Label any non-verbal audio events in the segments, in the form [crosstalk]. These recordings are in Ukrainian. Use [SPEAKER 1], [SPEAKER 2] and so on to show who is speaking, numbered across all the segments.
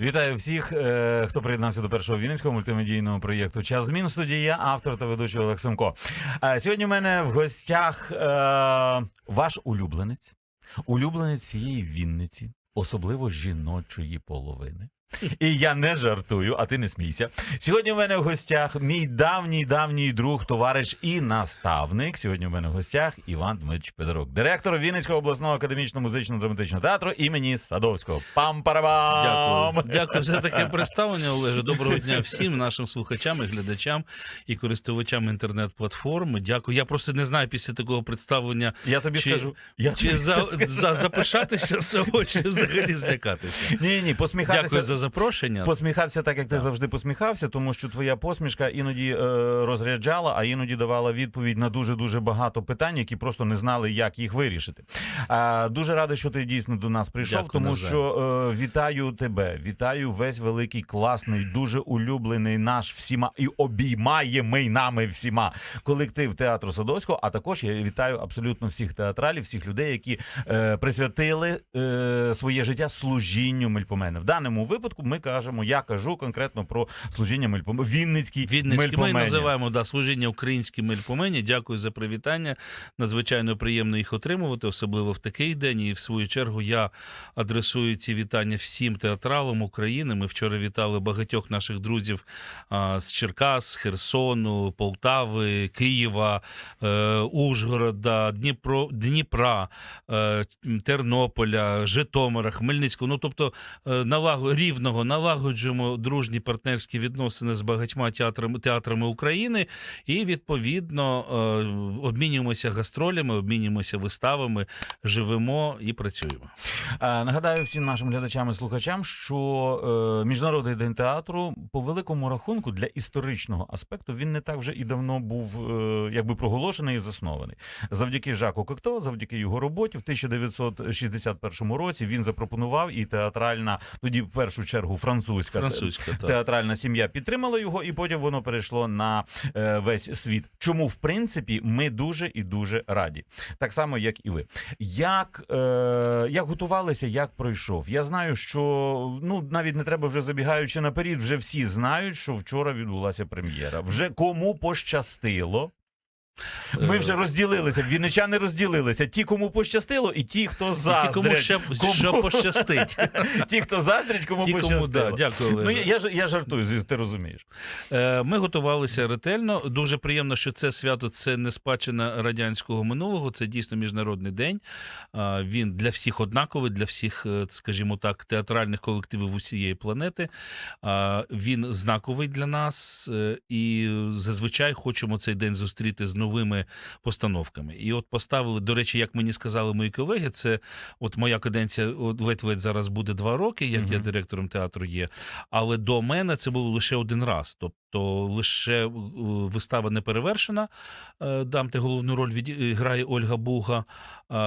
[SPEAKER 1] Вітаю всіх, е, хто приєднався до першого вінницького мультимедійного проєкту Час змін студія, автор та ведучий Олег Семко. Е, Сьогодні в мене в гостях е, ваш улюбленець, улюбленець цієї Вінниці, особливо жіночої половини. І я не жартую, а ти не смійся. Сьогодні в мене в гостях мій давній давній друг, товариш і наставник. Сьогодні в мене в гостях Іван Дмитрич Педорук, директор Вінницького обласного академічного музично-драматичного театру імені Садовського. пам парабам
[SPEAKER 2] Дякую. Дякую за таке представлення, Олеже. Доброго дня всім нашим слухачам і глядачам і користувачам інтернет-платформи. Дякую. Я просто не знаю після такого представлення,
[SPEAKER 1] Я тобі
[SPEAKER 2] Чи-
[SPEAKER 1] скажу. Я
[SPEAKER 2] чи
[SPEAKER 1] тобі
[SPEAKER 2] за,
[SPEAKER 1] скажу.
[SPEAKER 2] за запишатися з цього, чи взагалі злякатися.
[SPEAKER 1] Ні, ні, посміхатися.
[SPEAKER 2] Дякую за запрошення.
[SPEAKER 1] Посміхатися так, як ти завжди посміхався, тому що твоя посмішка іноді е, розряджала, а іноді давала відповідь на дуже дуже багато питань, які просто не знали, як їх вирішити. А, дуже радий, що ти дійсно до нас прийшов,
[SPEAKER 2] Дякую,
[SPEAKER 1] тому
[SPEAKER 2] навзаєм.
[SPEAKER 1] що е, вітаю тебе, вітаю весь великий, класний, дуже улюблений наш всіма і обіймаємий нами всіма колектив театру Садовського. А також я вітаю абсолютно всіх театралів, всіх людей, які е, присвятили е, своє життя служінню Мельпомени. В даному випадку ми кажемо, я кажу конкретно про служіння Мельпомени. Вінницький,
[SPEAKER 2] Відницький. Ми називаємо да, служіння українським мельпомені. Дякую за привітання. Надзвичайно приємно їх отримувати, особливо в такий день. І в свою чергу я адресую ці вітання всім театралам України. Ми вчора вітали багатьох наших друзів а, з Черкас, Херсону, Полтави, Києва, е, Ужгорода, Дніпро, Дніпра, е, Тернополя, Житомира, Хмельницького. Ну тобто е, налаго, рівного налагоджуємо дружні партнерські відносини з багатьма театрами, театрами України і відповідно е, обмінюємося гастролями, обмінюємося виставами, живемо і працюємо.
[SPEAKER 1] Е, Нагадаю всім нашим глядачам і слухачам, що е, міжнародний день театру по великому рахунку для історичного аспекту він не так вже і давно був якби проголошений і заснований. Завдяки Жаку Кокто, завдяки його роботі, в 1961 році він запропонував і театральна, тоді першу чергу французька,
[SPEAKER 2] Французька так.
[SPEAKER 1] театральна сім'я підтримала його, і потім воно перейшло на е, весь світ. Чому в принципі ми дуже і дуже раді, так само як і ви. Як, е, як готувалися, як пройшов? Я знаю, що ну навіть не треба вже забігаючи наперед, вже всі знають, що вчора відбулася прем'єра. Вже кому пощастило. Ми
[SPEAKER 2] Е,
[SPEAKER 1] вже розділилися. Вінничани розділилися. Ті, кому пощастило, і ті, хто
[SPEAKER 2] і ті, кому ще
[SPEAKER 1] Кому-
[SPEAKER 2] що пощастить. [laughs]
[SPEAKER 1] Ті, хто заздрять, кому
[SPEAKER 2] Ті, кому да, дякую,
[SPEAKER 1] Ну, я, я, я жартую, звісно, ти розумієш.
[SPEAKER 2] Е, Ми готувалися ретельно. Дуже приємно, що це свято це не спадщина радянського минулого. Це дійсно міжнародний день. Він для всіх однаковий, для всіх, е, скажімо так, театральних колективів усієї планети. Він знаковий для нас, і зазвичай хочемо цей день зустріти з новими постановками. І от поставили, до речі, як мені сказали мої колеги, це от моя каденція ледь-ледь зараз буде два роки, як я директором театру є. Але до мене це було лише один раз. Тобто лише е, вистава не перевершена. е, Дамте головну роль від грає Ольга Буга.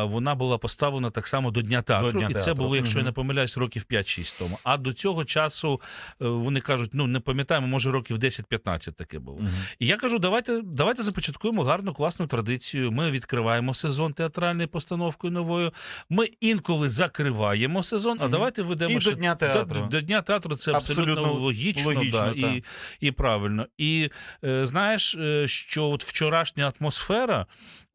[SPEAKER 2] Вона була поставлена так само до Дня театру.
[SPEAKER 1] Дня
[SPEAKER 2] і це
[SPEAKER 1] театру.
[SPEAKER 2] було, якщо я не помиляюсь, років 5-6 тому. А до цього часу е, вони кажуть: ну не пам'ятаємо, може років 10-15 таке було.
[SPEAKER 1] Мгм.
[SPEAKER 2] І я кажу, давайте, давайте започаткуємо гарну класну традицію. Ми відкриваємо сезон театральною постановкою новою. Ми інколи закриваємо сезон, а давайте ведемо
[SPEAKER 1] І до Дня театру.
[SPEAKER 2] до Дня театру це абсолютно,
[SPEAKER 1] Абсолютно
[SPEAKER 2] логічно,
[SPEAKER 1] логічно,
[SPEAKER 2] да, і, і правильно. І е, знаєш, е, що от вчорашня атмосфера,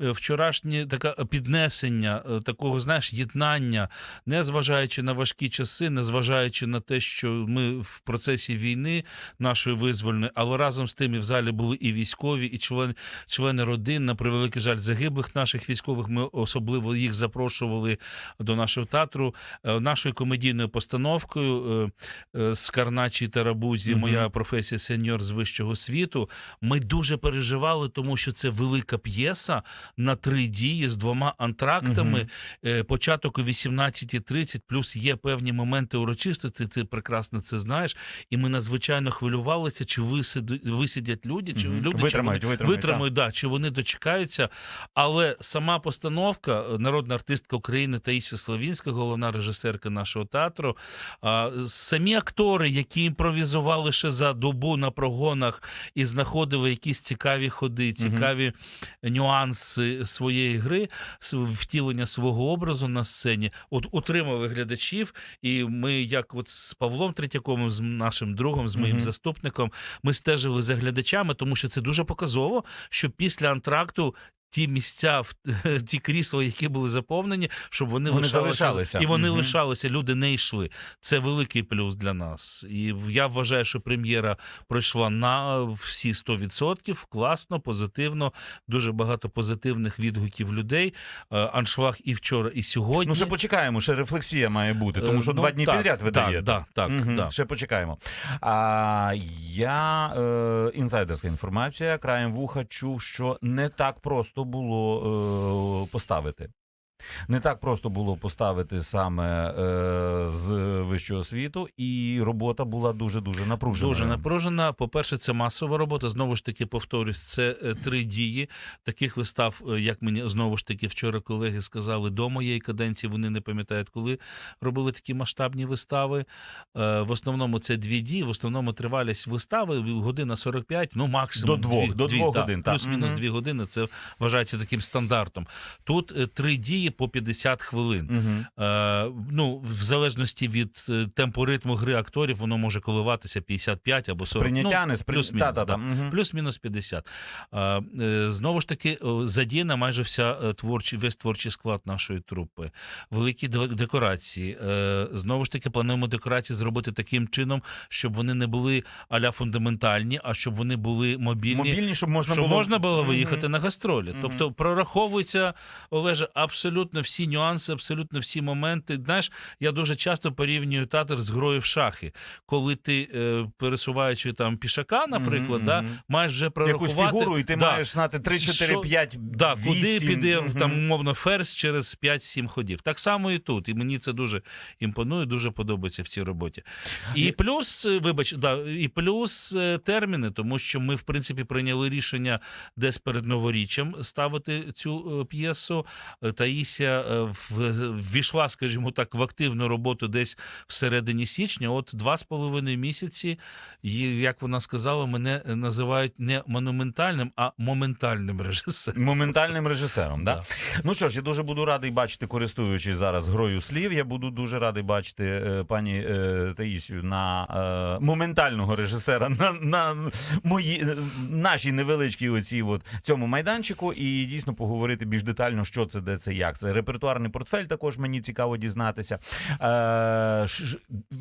[SPEAKER 2] е, вчорашнє таке піднесення, е, такого, знаєш, єднання, не зважаючи на важкі часи, не зважаючи на те, що ми в процесі війни нашої визвольної, але разом з тим і в залі були і військові, і члени, члени родин, на превеликий жаль, загиблих наших військових. Ми особливо їх запрошували до нашого театру. Е, Нашою комедійною постановкою е, е, Скарначі і Тарабузі, моя професія сеньор з вищого світу. Ми дуже переживали, тому що це велика п'єса на три дії з двома антрактами. Початок о 18.30, плюс є певні моменти урочистості. Ти прекрасно це знаєш. І ми надзвичайно хвилювалися, чи висидять люди, чи люди чи
[SPEAKER 1] Витримають,
[SPEAKER 2] вони
[SPEAKER 1] витримають,
[SPEAKER 2] витримають, да, чи що вони дочекаються. Але сама постановка, е, народна артистка України Таїсія Славінська, головна режисерка нашого театру, самі актори, які імпровізували ще за добу на прогонах і знаходили якісь цікаві ходи, цікаві нюанси своєї гри, втілення свого образу на сцені, от утримали глядачів. І ми, як от з Павлом Третьяковим, з нашим другом, з моїм
[SPEAKER 1] Мгм.
[SPEAKER 2] заступником, ми стежили за глядачами, тому що це дуже показово, що після антракту. Ті місця, в- [laughs] ті крісла, які були заповнені, щоб вони,
[SPEAKER 1] Вони
[SPEAKER 2] лишалися,
[SPEAKER 1] залишалися.
[SPEAKER 2] і вони
[SPEAKER 1] Мгм.
[SPEAKER 2] лишалися. Люди не йшли. Це великий плюс для нас. І я вважаю, що прем'єра пройшла на всі 100%. Класно, позитивно, дуже багато позитивних відгуків людей. Е, Аншлаг і вчора, і сьогодні.
[SPEAKER 1] Ну, ще почекаємо, ще рефлексія має бути, тому
[SPEAKER 2] Е,
[SPEAKER 1] що
[SPEAKER 2] ну,
[SPEAKER 1] два дні
[SPEAKER 2] так,
[SPEAKER 1] підряд ви
[SPEAKER 2] так. Так, так,
[SPEAKER 1] Мгм,
[SPEAKER 2] так.
[SPEAKER 1] Ще почекаємо. А, я е, інсайдерська інформація. Краєм вуха чув, що не так просто було е, поставити. Не так просто було поставити саме е, з вищого світу, і робота була дуже дуже напружена.
[SPEAKER 2] Дуже напружена. По-перше, це масова робота. Знову ж таки, повторюсь, це е, три дії. Таких вистав, е, як мені знову ж таки вчора колеги сказали, до моєї каденції вони не пам'ятають, коли робили такі масштабні вистави. Е, В основному це дві дії. В основному тривалість вистави година 45, ну максимум
[SPEAKER 1] До двох,
[SPEAKER 2] дві,
[SPEAKER 1] до двох годин.
[SPEAKER 2] Плюс-мінус дві години. Це вважається таким стандартом. Тут е, три дії по 50 хвилин.
[SPEAKER 1] Угу.
[SPEAKER 2] Е, ну, в залежності від е, темпу ритму гри акторів, воно може коливатися 55 або 40.
[SPEAKER 1] Прийняття,
[SPEAKER 2] ну,
[SPEAKER 1] не спри...
[SPEAKER 2] плюс-мінус,
[SPEAKER 1] та, та,
[SPEAKER 2] да.
[SPEAKER 1] та. Мгм.
[SPEAKER 2] Плюс-мінус 50. Е, е, знову ж таки, задіяна майже вся е, творчий, весь творчий склад нашої трупи. Великі декорації. Е, знову ж таки, плануємо декорації зробити таким чином, щоб вони не були аля фундаментальні, а щоб вони були мобільні.
[SPEAKER 1] Мобільні, щоб можна
[SPEAKER 2] Щоб
[SPEAKER 1] було
[SPEAKER 2] можна було виїхати на гастролі.
[SPEAKER 1] Мгм.
[SPEAKER 2] Тобто прораховуються, Олеже, абсолютно всі нюанси, абсолютно всі моменти. Знаєш, я дуже часто порівнюю театр з грою в шахи. Коли ти, е, пересуваючи там пішака, наприклад,
[SPEAKER 1] Мгм,
[SPEAKER 2] да, маєш вже
[SPEAKER 1] якусь фігуру, і ти
[SPEAKER 2] да,
[SPEAKER 1] маєш знати 3, 4,
[SPEAKER 2] Що-
[SPEAKER 1] 5,
[SPEAKER 2] Да, куди піде
[SPEAKER 1] Мгм.
[SPEAKER 2] там умовно ферзь через 5-7 ходів. Так само і тут. І мені це дуже імпонує, дуже подобається в цій роботі. І плюс, е, вибач, да, і плюс е, терміни, тому що ми, в принципі, прийняли рішення десь перед новоріччям ставити цю п'єсу. Е, Таїся е, ввійшла, скажімо так, в активну роботу десь всередині січня. От два з половиною місяці, і, як вона сказала, мене називають не монументальним, а моментальним режисером.
[SPEAKER 1] Моментальним режисером, да?
[SPEAKER 2] Да.
[SPEAKER 1] Ну що ж, я дуже буду радий бачити, користуючись зараз грою слів. Я буду дуже радий бачити е, пані е, Таїсію на моментального режисера на, на мої нашій невеличкій оцій от цьому майданчику, і дійсно поговорити більш детально, що це, де це, як це. Репертуарний портфель також мені цікаво дізнатися. Е,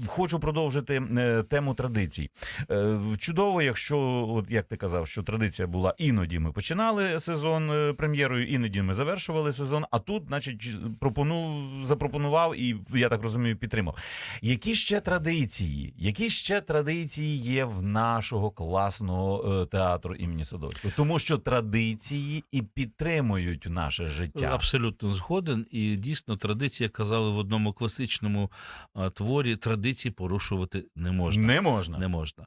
[SPEAKER 1] хочу продовжити е, тему традицій. Е, Чудово, якщо, от як ти казав, що традиція була іноді ми починали сезон е, прем'єрою, іноді ми завершували сезон. А тут, значить, пропону запропонував і я так розумію, підтримав. Які ще традиції? Які ще традиції є в нашого класного е, театру імені Садовського? Тому що традиції і підтримують наше життя.
[SPEAKER 2] Абсолютно згоден. І дійсно традиція казали в одному класичному творі: традиції порушувати не можна.
[SPEAKER 1] Не можна.
[SPEAKER 2] Не можна.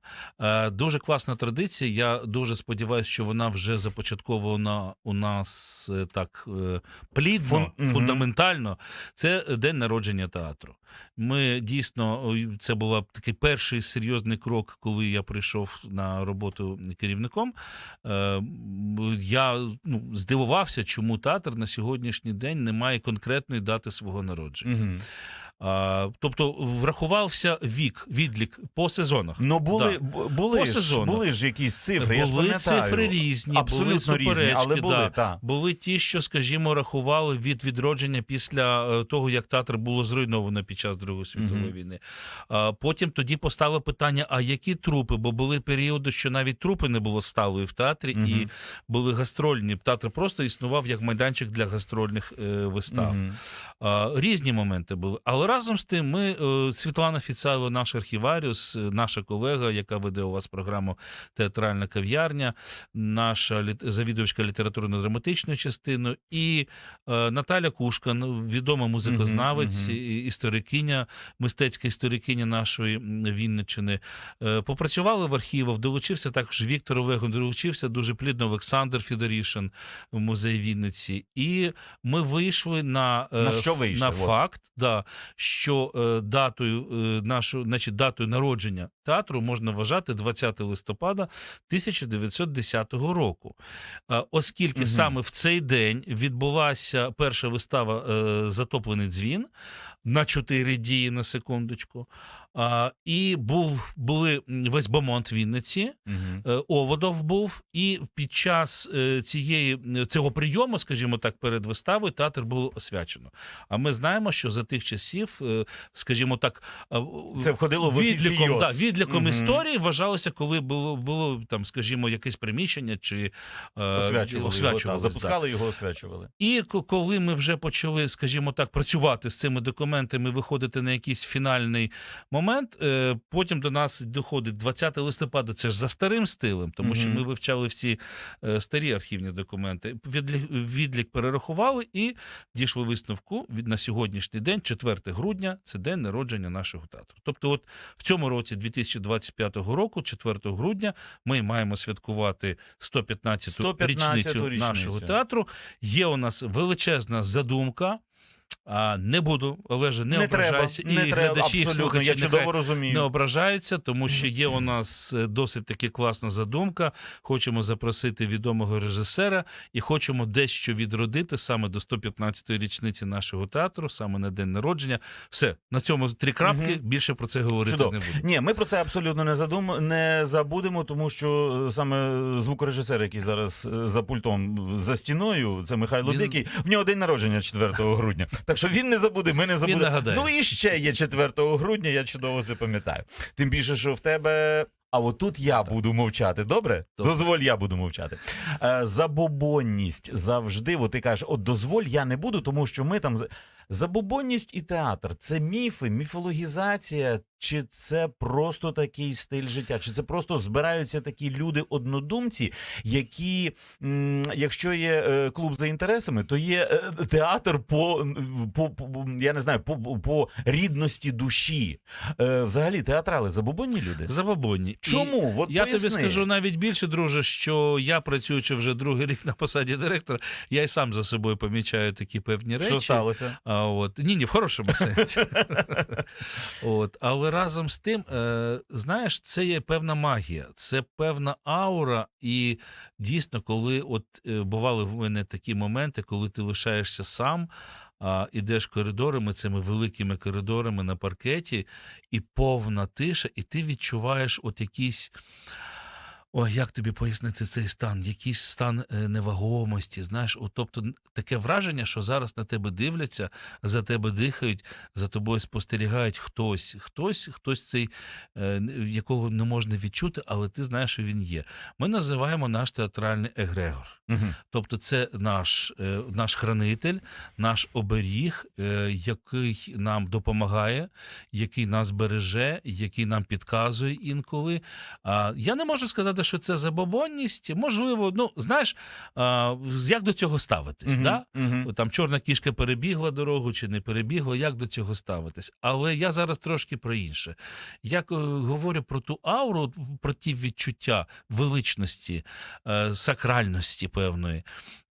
[SPEAKER 2] Дуже класна традиція. Я дуже сподіваюся, що вона вже започаткована у нас е, так е, плідно,
[SPEAKER 1] Фун-
[SPEAKER 2] фундаментально. Це день народження театру. Ми дійсно це був такий перший серйозний крок, коли я прийшов на роботу керівником. Е, Я ну, здивувався, чому театр на сьогоднішній день не має конкретної дати свого народження.
[SPEAKER 1] Мгм.
[SPEAKER 2] А, тобто врахувався вік, відлік по сезонах.
[SPEAKER 1] Ну були,
[SPEAKER 2] Да.
[SPEAKER 1] були,
[SPEAKER 2] По
[SPEAKER 1] ж, були ж якісь цифри. я ж
[SPEAKER 2] були цифри різні,
[SPEAKER 1] Абсолютно
[SPEAKER 2] були
[SPEAKER 1] різні,
[SPEAKER 2] суперечки,
[SPEAKER 1] але були,
[SPEAKER 2] да.
[SPEAKER 1] так.
[SPEAKER 2] Були ті, що, скажімо, рахували від відродження після е, того, як театр було зруйновано під час Другої світової
[SPEAKER 1] Мгм.
[SPEAKER 2] війни. А потім тоді постало питання: а які трупи? Бо були періоди, що навіть трупи не було сталої в театрі,
[SPEAKER 1] Мгм.
[SPEAKER 2] і були гастрольні. Театр просто існував як майданчик для гастрольних е, вистав.
[SPEAKER 1] Мгм.
[SPEAKER 2] А, Різні моменти були, але разом з тим, ми е, Світлана Фіцайло, наш архіваріус, е, наша колега, яка веде у вас програму Театральна кав'ярня, наша завідувачка літературно-драматичної частини, і е, Наталя Кушкан, відома музикознавець, історикиня, мистецька історикиня нашої Вінниччини. Попрацювали в архівах, долучився також Віктор Олег, долучився дуже плідно Олександр Федорішин в музей Вінниці. І ми вийшли на,
[SPEAKER 1] На що вийшли?
[SPEAKER 2] на факт, да, що е, датою е, нашу, значить, датою народження театру можна вважати 20 листопада 1910 року. Е, оскільки
[SPEAKER 1] угу.
[SPEAKER 2] саме в цей день відбулася перша вистава е, Затоплений дзвін на чотири дії на секундочку. А, і був були весь Бомонт Вінниці. Е, Оводов був, і під час е, цієї цього прийому, скажімо так, перед виставою театр було освячено. А ми знаємо, що за тих часів, е, скажімо так, е,
[SPEAKER 1] Це входило в
[SPEAKER 2] відліком, да, відліком
[SPEAKER 1] Мгм.
[SPEAKER 2] історії вважалося, коли було було там, скажімо, якесь приміщення чи е,
[SPEAKER 1] Освячували, його, та, запускали його, освячували.
[SPEAKER 2] І коли ми вже почали, скажімо так, працювати з цими документами, виходити на якийсь фінальний момент, е, потім до нас доходить 20 листопада. Це ж за старим стилем, тому що ми вивчали всі е, старі архівні документи. Відлік, відлік перерахували і дійшли висновку від на сьогоднішній день, 4 грудня, це день народження нашого театру. Тобто, от в цьому році, 2025 року, 4 грудня, ми маємо святкувати 115-ту
[SPEAKER 1] 115-ту
[SPEAKER 2] річницю
[SPEAKER 1] річницю.
[SPEAKER 2] нашого театру. Є у нас величезна задумка. А, не буду, Олеже, не,
[SPEAKER 1] Не треба,
[SPEAKER 2] ображайся.
[SPEAKER 1] не
[SPEAKER 2] і
[SPEAKER 1] треба,
[SPEAKER 2] глядачі,
[SPEAKER 1] абсолютно,
[SPEAKER 2] слухачі
[SPEAKER 1] я чудово розумію.
[SPEAKER 2] не ображаються, тому що є у нас е, досить таки класна задумка. Хочемо запросити відомого режисера і хочемо дещо відродити саме до 115-ї річниці нашого театру, саме на день народження. Все, на цьому три крапки.
[SPEAKER 1] Мгм.
[SPEAKER 2] Більше про це говорити
[SPEAKER 1] Чудово.
[SPEAKER 2] не буду.
[SPEAKER 1] Ні, ми про це абсолютно не задум... не забудемо, тому що е, саме звукорежисер, який зараз е, за пультом за стіною, це Михайло
[SPEAKER 2] Він-
[SPEAKER 1] Дикий. В нього день народження 4 грудня. Так що він не забуде, ми не забудемо. Ну і ще є 4 грудня, я чудово це пам'ятаю. Тим більше, що в тебе. А отут я я буду мовчати, добре?
[SPEAKER 2] Добре.
[SPEAKER 1] Дозволь, я буду мовчати. Е, забобонність завжди, от ти кажеш, от дозволь, я не буду, тому що ми там. З- Забобонність і театр це міфи, міфологізація, чи це просто такий стиль життя, чи це просто збираються такі люди-однодумці, які, якщо є е, клуб за інтересами, то є е, театр по, по, по я не знаю, по, по рідності душі. Е, взагалі, театрали забобонні люди.
[SPEAKER 2] Забобонні. І
[SPEAKER 1] Чому? От
[SPEAKER 2] я
[SPEAKER 1] поясни.
[SPEAKER 2] тобі скажу навіть більше, друже, що я працюючи вже другий рік на посаді директора, я й сам за собою помічаю такі певні речі.
[SPEAKER 1] що сталося.
[SPEAKER 2] От, ні, ні, в хорошому сенсі. от, але разом з тим, е, знаєш, це є певна магія, це певна аура, і дійсно, коли от е, бували в мене такі моменти, коли ти лишаєшся сам. А ідеш коридорами, цими великими коридорами на паркеті, і повна тиша, і ти відчуваєш от якийсь. Ой, як тобі пояснити цей стан? Якийсь стан е, невагомості, знаєш, от, тобто таке враження, що зараз на тебе дивляться, за тебе дихають, за тобою спостерігають хтось, хтось, хтось цей, е, якого не можна відчути, але ти знаєш, що він є. Ми називаємо наш театральний егрегор.
[SPEAKER 1] Мгм.
[SPEAKER 2] Тобто, це наш, е, наш хранитель, наш оберіг, який нам допомагає, який нас береже, який нам підказує інколи. А, я не можу сказати, що це забобонність. Можливо, ну знаєш, а, як до цього ставитись?
[SPEAKER 1] Мгм.
[SPEAKER 2] Да?
[SPEAKER 1] Мгм.
[SPEAKER 2] Там чорна кішка перебігла дорогу чи не перебігла, як до цього ставитись. Але я зараз трошки про інше. Я е, говорю про ту ауру, про ті відчуття величності, е, сакральності певної.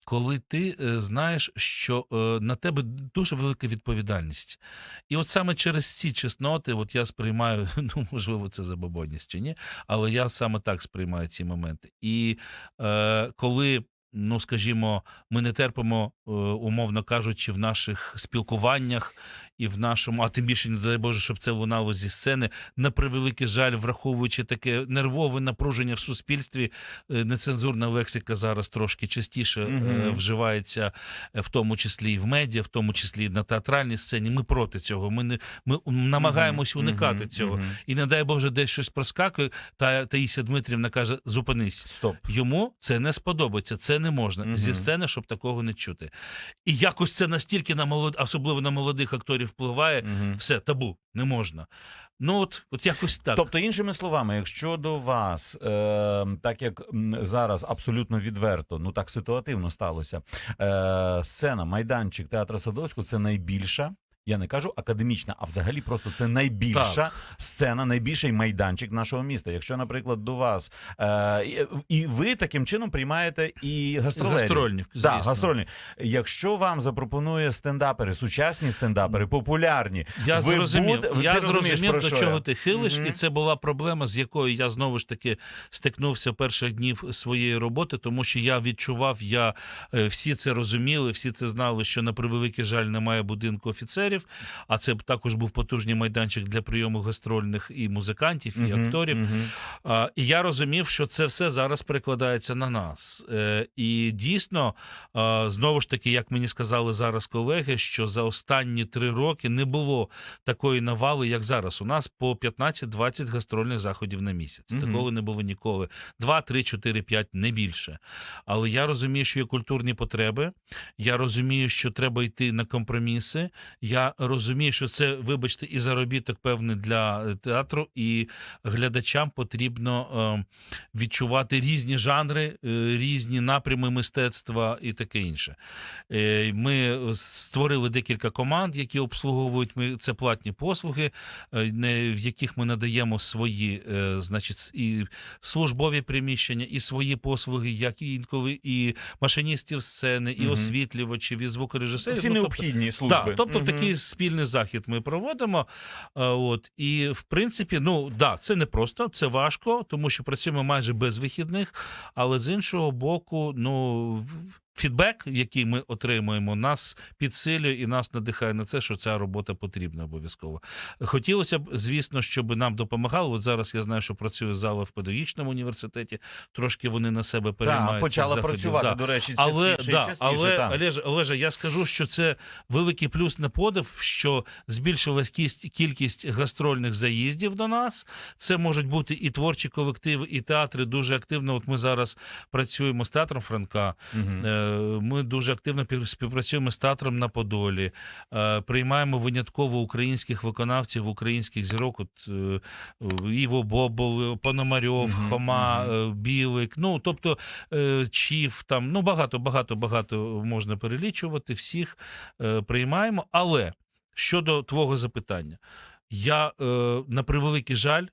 [SPEAKER 2] Коли ти е, знаєш, що е, на тебе дуже велика відповідальність. І от саме через ці чесноти, от я сприймаю, [laughs] ну можливо, це забобонність чи ні, але я саме так сприймаю ці моменти. І е, коли, ну скажімо, ми не терпимо, е, умовно кажучи, в наших спілкуваннях і в нашому, а тим більше не дай Боже, щоб це лунало зі сцени, на превеликий жаль, враховуючи таке нервове напруження в суспільстві, е, нецензурна лексика зараз трошки частіше
[SPEAKER 1] Мгм.
[SPEAKER 2] вживається, е, в тому числі і в медіа, в тому числі і на театральній сцені. Ми проти цього. Ми не ми намагаємось уникати
[SPEAKER 1] Мгм.
[SPEAKER 2] цього.
[SPEAKER 1] Мгм.
[SPEAKER 2] І не дай Боже, десь щось проскакує. Та Таїся Дмитрівна каже: зупинись.
[SPEAKER 1] Стоп.
[SPEAKER 2] Йому це не сподобається, це не можна
[SPEAKER 1] Мгм.
[SPEAKER 2] зі сцени, щоб такого не чути. І якось це настільки на молод, особливо на молодих акторів впливає.
[SPEAKER 1] угу.
[SPEAKER 2] Все, табу, не можна. Ну от, от якось так.
[SPEAKER 1] Тобто, іншими словами, якщо до вас, е, так як зараз абсолютно відверто, ну так ситуативно сталося, е, сцена, майданчик театра Садовського це найбільша. Я не кажу академічна, а взагалі просто це найбільша сцена, найбільший майданчик нашого міста. Якщо, наприклад, до вас е, і- ви таким чином приймаєте і гастролерів.
[SPEAKER 2] Звісно.
[SPEAKER 1] Гастрольні. Якщо вам запропонує стендапери, сучасні стендапери, популярні,
[SPEAKER 2] Я
[SPEAKER 1] ви
[SPEAKER 2] зрозумів,
[SPEAKER 1] буде-
[SPEAKER 2] я
[SPEAKER 1] ти
[SPEAKER 2] зрозумів,
[SPEAKER 1] про
[SPEAKER 2] до
[SPEAKER 1] що
[SPEAKER 2] чого
[SPEAKER 1] я?
[SPEAKER 2] ти хилиш,
[SPEAKER 1] Мгм.
[SPEAKER 2] і це була проблема, з якою я знову ж таки стикнувся перших днів своєї роботи, тому що я відчував, я е, всі це розуміли, всі це знали, що на превеликий жаль немає будинку офіцерів. А це також був потужний майданчик для прийому гастрольних і музикантів, і
[SPEAKER 1] Мгм,
[SPEAKER 2] акторів. А, І я розумів, що це все зараз перекладається на нас. Е, І дійсно, знову ж таки, як мені сказали зараз колеги, що за останні три роки не було такої навали, як зараз. У нас по 15-20 гастрольних заходів на місяць.
[SPEAKER 1] Мгм.
[SPEAKER 2] Такого не було ніколи. 2, 3, 4, 5, не більше. Але я розумію, що є культурні потреби. Я розумію, що треба йти на компроміси. Я розумію, що це, вибачте, і заробіток певний для е, театру, і глядачам потрібно е, відчувати різні жанри, е, різні напрями мистецтва і таке інше. Ми створили декілька команд, які обслуговують це платні послуги, в яких ми надаємо свої, значить, і службові приміщення, і свої послуги, як і інколи і машиністів сцени, і освітлювачів, і звукорежисерів.
[SPEAKER 1] Всі
[SPEAKER 2] Ну, тобто-
[SPEAKER 1] необхідні служби.
[SPEAKER 2] так, тобто
[SPEAKER 1] Мгм.
[SPEAKER 2] Такий спільний захід ми проводимо. Е, От і в принципі, ну да, це не просто, це важко, тому що працюємо майже без вихідних. Але з іншого боку, ну фідбек, який ми отримуємо, нас підсилює і нас надихає на це, що ця робота потрібна обов'язково. Хотілося б, звісно, щоб нам допомагали. От зараз я знаю, що працює зала в педагогічному університеті. Трошки вони на себе переймають.
[SPEAKER 1] Так, почала
[SPEAKER 2] заходів.
[SPEAKER 1] працювати,
[SPEAKER 2] Да.
[SPEAKER 1] до речі,
[SPEAKER 2] Але,
[SPEAKER 1] частіше і
[SPEAKER 2] да,
[SPEAKER 1] частіше,
[SPEAKER 2] але
[SPEAKER 1] так.
[SPEAKER 2] Олеже, Олеже, я скажу, що це великий плюс на подив, що збільшилась кість- кількість гастрольних заїздів до нас. Це можуть бути і творчі колективи, і театри дуже активно. От ми зараз працюємо з театром Франка.
[SPEAKER 1] Мгм.
[SPEAKER 2] Ми дуже активно пів- співпрацюємо з театром на Подолі, Е, приймаємо винятково українських виконавців, українських зірок. От е, Іво Бобол, Пономарьов,
[SPEAKER 1] Мгм,
[SPEAKER 2] Хома, е, Білик. Ну тобто Чіф, там ну багато, багато, багато можна перелічувати. Всіх приймаємо. Але щодо твого запитання, я на превеликий жаль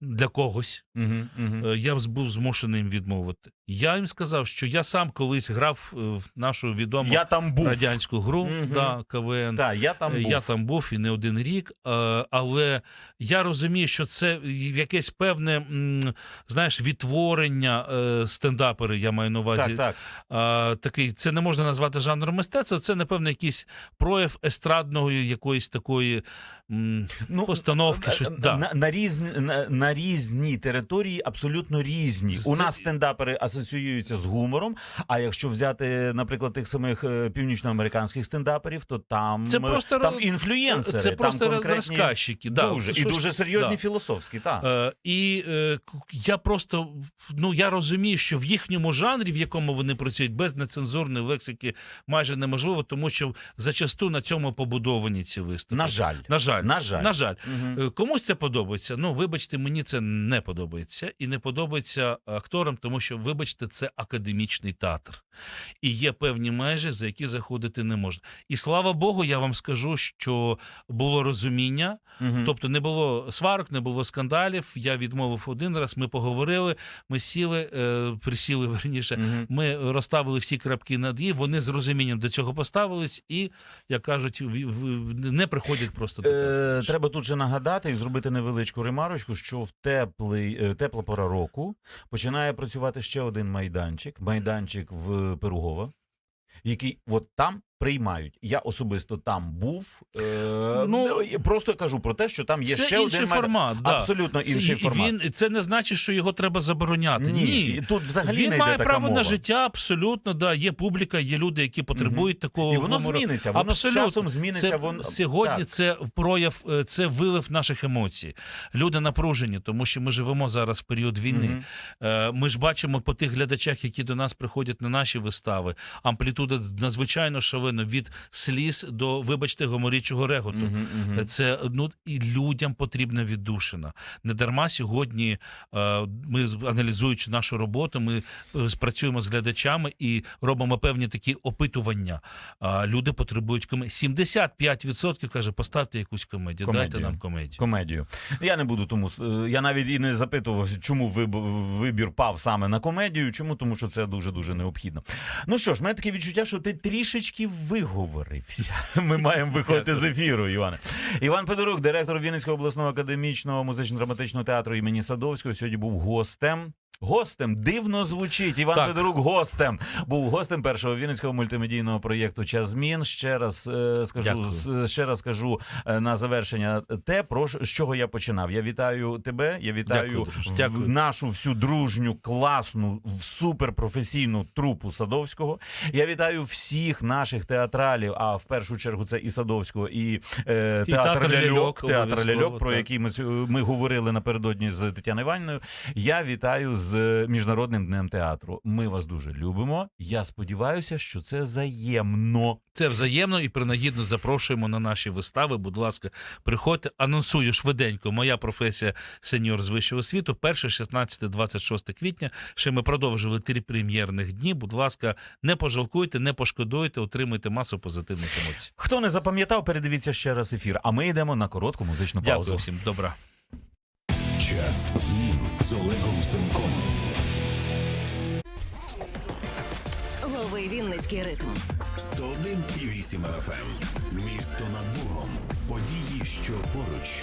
[SPEAKER 2] для когось.
[SPEAKER 1] Мгм.
[SPEAKER 2] Е, я був змушений їм відмовити. Я їм сказав, що я сам колись грав е, в нашу відому
[SPEAKER 1] Я там був.
[SPEAKER 2] радянську гру
[SPEAKER 1] Мгм.
[SPEAKER 2] да, КВН.
[SPEAKER 1] Так, я там
[SPEAKER 2] Е,
[SPEAKER 1] був.
[SPEAKER 2] Я там був і не один рік, е, але я розумію, що це якесь певне, знаєш, відтворення стендапери, я маю на увазі.
[SPEAKER 1] Так, так.
[SPEAKER 2] Такий, це не можна назвати жанром мистецтва, це, напевно, якийсь прояв естрадного якоїсь такої
[SPEAKER 1] Ну,
[SPEAKER 2] постановки. Щось,
[SPEAKER 1] на,
[SPEAKER 2] да.
[SPEAKER 1] на, на, різні, на, на різній території абсолютно різні. У нас стендапери асоціюються з гумором. А якщо взяти, наприклад, тих самих е, північноамериканських стендаперів, то там,
[SPEAKER 2] Це
[SPEAKER 1] е,
[SPEAKER 2] просто
[SPEAKER 1] там інфлюєнсери,
[SPEAKER 2] Це
[SPEAKER 1] там конкретні...
[SPEAKER 2] розказчики. Да,
[SPEAKER 1] дуже, і дуже серйозні
[SPEAKER 2] да.
[SPEAKER 1] філософські. Так.
[SPEAKER 2] Е, і е, я просто ну я розумію, що в їхньому жанрі, в якому вони працюють, без нецензурної лексики майже неможливо, тому що зачасту на цьому побудовані ці виступи.
[SPEAKER 1] На жаль.
[SPEAKER 2] На жаль,
[SPEAKER 1] На жаль.
[SPEAKER 2] на жаль. Е, Комусь це подобається. Ну, вибачте, мені це не подобається. І не подобається акторам, тому що, вибачте, це академічний театр. І є певні межі, за які заходити не можна. І слава Богу, я вам скажу, що було розуміння,
[SPEAKER 1] Мгм.
[SPEAKER 2] Тобто не було сварок, не було скандалів. Я відмовив один раз. Ми поговорили, ми сіли, е, присіли [laughs] верніше.
[SPEAKER 1] Мгм.
[SPEAKER 2] Ми розставили всі крапки над «і», Вони з розумінням до цього поставились, і як кажуть, в- в- не приходять просто до
[SPEAKER 1] Е, треба тут же нагадати і зробити невеличку ремарочку, що в теплий, е, тепла пора року починає працювати ще один майданчик, майданчик в Пирогова, який от там приймають. Я особисто там був. Е,
[SPEAKER 2] Ну,
[SPEAKER 1] ну, просто кажу про те, що там є
[SPEAKER 2] це
[SPEAKER 1] ще
[SPEAKER 2] інший
[SPEAKER 1] один
[SPEAKER 2] формат. Да.
[SPEAKER 1] Абсолютно
[SPEAKER 2] Це-
[SPEAKER 1] інший формат.
[SPEAKER 2] Він, це не значить, що його треба забороняти.
[SPEAKER 1] Ні,
[SPEAKER 2] Ні.
[SPEAKER 1] тут взагалі
[SPEAKER 2] Він
[SPEAKER 1] не йде
[SPEAKER 2] має
[SPEAKER 1] така
[SPEAKER 2] право
[SPEAKER 1] мова.
[SPEAKER 2] на життя, абсолютно. Да. Є публіка, є люди, які потребують такого
[SPEAKER 1] І воно
[SPEAKER 2] гумору.
[SPEAKER 1] зміниться, воно
[SPEAKER 2] Абсолютно.
[SPEAKER 1] з часом зміниться.
[SPEAKER 2] Це
[SPEAKER 1] воно...
[SPEAKER 2] сьогодні
[SPEAKER 1] Так.
[SPEAKER 2] це прояв, е, це вилив наших емоцій. Люди напружені, тому що ми живемо зараз в період війни. Е, Ми ж бачимо по тих глядачах, які до нас приходять на наші вистави. Амплітуда надзвичайно шалена. Повинно від сліз до, вибачте, гоморічого реготу.
[SPEAKER 1] Мгм, мгм.
[SPEAKER 2] Це ну і людям потрібна віддушина. Не дарма сьогодні е, ми аналізуючи нашу роботу, ми е, спрацюємо з глядачами і робимо певні такі опитування. Люди потребують комедії. 75% каже, поставте якусь комедію,
[SPEAKER 1] Комедію.
[SPEAKER 2] дайте нам комедію.
[SPEAKER 1] Комедію. Я не буду тому. е, Я навіть і не запитував, чому виб- вибір пав саме на комедію. Чому? Тому що це дуже дуже необхідно. Ну що ж, мене таке відчуття, що ти трішечки виговорився. [laughs] Ми маємо виходити з ефіру, Іване. Іван Федорук, директор Вінницького обласного академічного музично-драматичного театру імені Садовського, сьогодні був гостем. Гостем дивно звучить. Іван
[SPEAKER 2] Так.
[SPEAKER 1] Федорук гостем був гостем першого вінницького мультимедійного проєкту Час змін. Ще раз е, скажу
[SPEAKER 2] Дякую.
[SPEAKER 1] з- ще раз кажу е, на завершення те, про з чого я починав. Я вітаю тебе. Я вітаю
[SPEAKER 2] Дякую,
[SPEAKER 1] в- нашу всю дружню, класну, суперпрофесійну трупу Садовського. Я вітаю всіх наших театралів. А в першу чергу це і Садовського, і, е, театр,
[SPEAKER 2] театр
[SPEAKER 1] ляльок, театр ляльок, про який ми, ми говорили напередодні з Тетяною Іванівною. Я вітаю з міжнародним днем театру. Ми вас дуже любимо. Я сподіваюся, що це взаємно.
[SPEAKER 2] Це взаємно і принагідно запрошуємо на наші вистави. Будь ласка, приходьте. Анонсую швиденько. Моя професія сеньор з вищого світу. 1, 16, 26 квітня. Ще ми продовжили три прем'єрних дні. Будь ласка, не пожалкуйте, не пошкодуйте, отримуйте масу позитивних емоцій.
[SPEAKER 1] Хто не запам'ятав, передивіться ще раз ефір. А ми йдемо на коротку музичну паузу.
[SPEAKER 2] Дякую всім. Добра.
[SPEAKER 3] Час змін з Олегом Семком.
[SPEAKER 4] Лови Вінницький ритм.
[SPEAKER 3] 101,8 FM. Місто над Богом. Події, що поруч.